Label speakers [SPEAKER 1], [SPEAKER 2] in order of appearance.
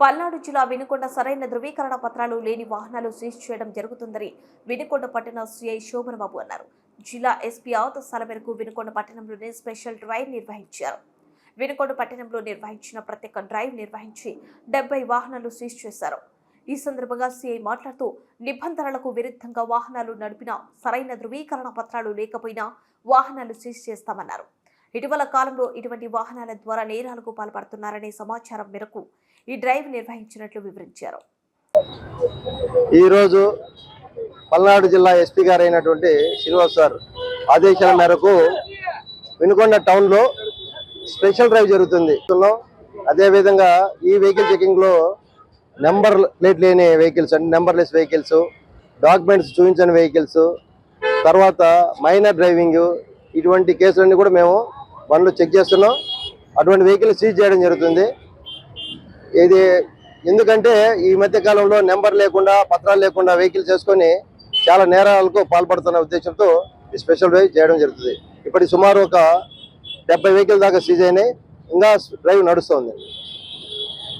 [SPEAKER 1] పల్నాడు జిల్లా వినుకొండ సరైన ధృవీకరణ పత్రాలు లేని వాహనాలు సీజ్ చేయడం జరుగుతుందని వినుకొండ పట్టణ సిఐ శోభనబాబు అన్నారు. జిల్లా ఎస్పీ ఆదేశాల మేరకు వినుకొండ పట్టణంలోనే స్పెషల్ డ్రైవ్ నిర్వహించారు. వినుకొండ పట్టణంలో నిర్వహించిన ప్రత్యేక డ్రైవ్ నిర్వహించి డెబ్బై వాహనాలు సీజ్ చేశారు. ఈ సందర్భంగా సీఐ మాట్లాడుతూ నిబంధనలకు విరుద్ధంగా వాహనాలు నడిపినా సరైన ధృవీకరణ పత్రాలు లేకపోయినా వాహనాలు సీజ్ చేస్తామన్నారు. ఇటీవల కాలంలో ఇటువంటి వాహనాల ద్వారా నేరాలకు పాల్పడుతున్నారనే సమాచారం మేరకు ఈ డ్రైవ్ నిర్వహించినట్లు వివరించారు.
[SPEAKER 2] ఈరోజు పల్నాడు జిల్లా ఎస్పీ గారు అయినటువంటి శ్రీనివాస్ సార్ ఆదేశాల మేరకు వినుకొండ టౌన్లో స్పెషల్ డ్రైవ్ జరుగుతుంది. అదేవిధంగా ఈ వెహికల్ చెకింగ్లో నెంబర్ ప్లేట్ లేని వెహికల్స్ అంటే నెంబర్లెస్ వెహికల్స్ డాక్యుమెంట్స్ చూపించని వెహికల్స్ తర్వాత మైనర్ డ్రైవింగ్ ఇటువంటి కేసులన్నీ కూడా మేము బండ్లు చెక్ చేస్తున్నాం. అటువంటి వెహికల్ సీజ్ చేయడం జరుగుతుంది. ఇది ఎందుకంటే ఈ మధ్య కాలంలో నెంబర్ లేకుండా పత్రాలు లేకుండా వెహికల్ చేసుకొని చాలా నేరాలకు పాల్పడుతున్న ఉద్దేశంతో ఈ స్పెషల్ డ్రైవ్ చేయడం జరుగుతుంది. ఇప్పటి సుమారు ఒక డెబ్బై వెహికల్ దాకా సీజ్ అయినాయి. ఇంకా డ్రైవ్ నడుస్తుంది.